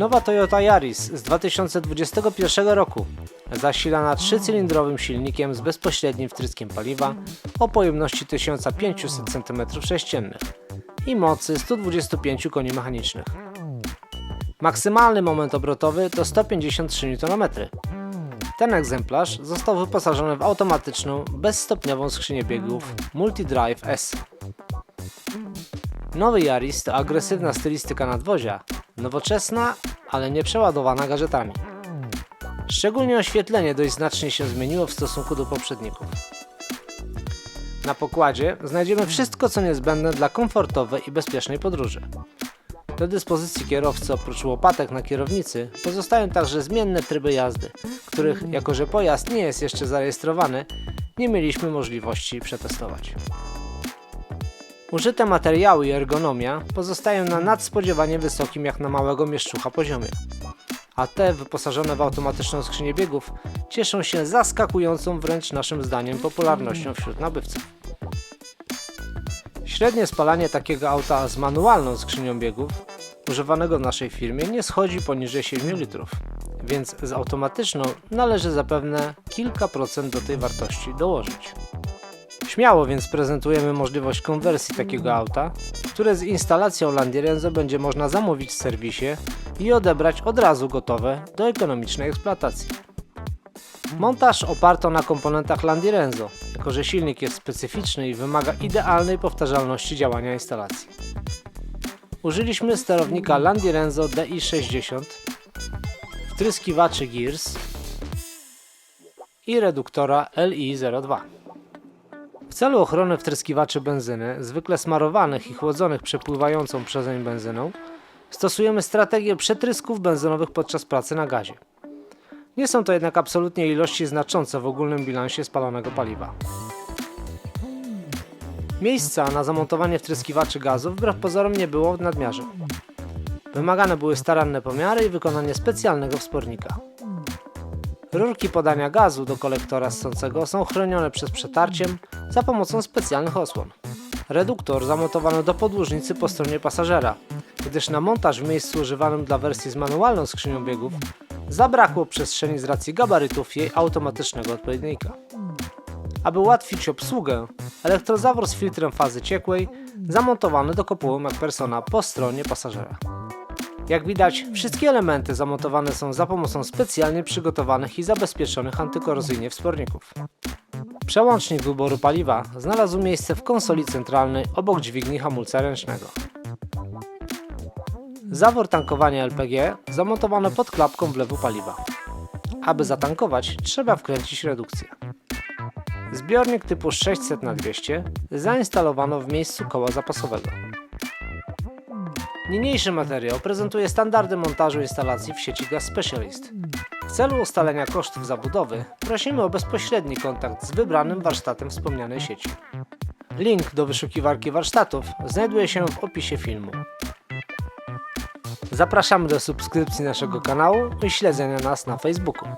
Nowa Toyota Yaris z 2021 roku, zasilana trzycylindrowym silnikiem z bezpośrednim wtryskiem paliwa o pojemności 1500 cm3 i mocy 125 koni mechanicznych. Maksymalny moment obrotowy to 153 Nm. Ten egzemplarz został wyposażony w automatyczną, bezstopniową skrzynię biegów Multidrive S. Nowy Yaris to agresywna stylistyka nadwozia, nowoczesna, ale nie przeładowana gadżetami. Szczególnie oświetlenie dość znacznie się zmieniło w stosunku do poprzedników. Na pokładzie znajdziemy wszystko co niezbędne dla komfortowej i bezpiecznej podróży. Do dyspozycji kierowcy oprócz łopatek na kierownicy pozostają także zmienne tryby jazdy, których jako że pojazd nie jest jeszcze zarejestrowany, nie mieliśmy możliwości przetestować. Użyte materiały i ergonomia pozostają na nadspodziewanie wysokim jak na małego mieszczucha poziomie, a te wyposażone w automatyczną skrzynię biegów cieszą się zaskakującą wręcz naszym zdaniem popularnością wśród nabywców. Średnie spalanie takiego auta z manualną skrzynią biegów używanego w naszej firmie nie schodzi poniżej 7 litrów, więc z automatyczną należy zapewne kilka procent do tej wartości dołożyć. Śmiało więc prezentujemy możliwość konwersji takiego auta, które z instalacją Landirenzo będzie można zamówić w serwisie i odebrać od razu gotowe do ekonomicznej eksploatacji. Montaż oparto na komponentach Landirenzo, jako że silnik jest specyficzny i wymaga idealnej powtarzalności działania instalacji. Użyliśmy sterownika Landirenzo DI60, wtryskiwaczy Gears i reduktora LI02. W celu ochrony wtryskiwaczy benzyny, zwykle smarowanych i chłodzonych przepływającą przezeń benzyną, stosujemy strategię przetrysków benzynowych podczas pracy na gazie. Nie są to jednak absolutnie ilości znaczące w ogólnym bilansie spalonego paliwa. Miejsca na zamontowanie wtryskiwaczy gazu wbrew pozorom nie było w nadmiarze. Wymagane były staranne pomiary i wykonanie specjalnego wspornika. Rurki podania gazu do kolektora ssącego są chronione przez przetarciem za pomocą specjalnych osłon. Reduktor zamontowano do podłużnicy po stronie pasażera, gdyż na montaż w miejscu używanym dla wersji z manualną skrzynią biegów zabrakło przestrzeni z racji gabarytów jej automatycznego odpowiednika. Aby ułatwić obsługę, elektrozawór z filtrem fazy ciekłej zamontowany do kopuły MacPersona po stronie pasażera. Jak widać, wszystkie elementy zamontowane są za pomocą specjalnie przygotowanych i zabezpieczonych antykorozyjnie wsporników. Przełącznik wyboru paliwa znalazł miejsce w konsoli centralnej obok dźwigni hamulca ręcznego. Zawór tankowania LPG zamontowano pod klapką wlewu paliwa. Aby zatankować, trzeba wkręcić redukcję. Zbiornik typu 600 na 200 zainstalowano w miejscu koła zapasowego. Niniejszy materiał prezentuje standardy montażu instalacji w sieci Gas Specialist. W celu ustalenia kosztów zabudowy prosimy o bezpośredni kontakt z wybranym warsztatem wspomnianej sieci. Link do wyszukiwarki warsztatów znajduje się w opisie filmu. Zapraszamy do subskrypcji naszego kanału i śledzenia nas na Facebooku.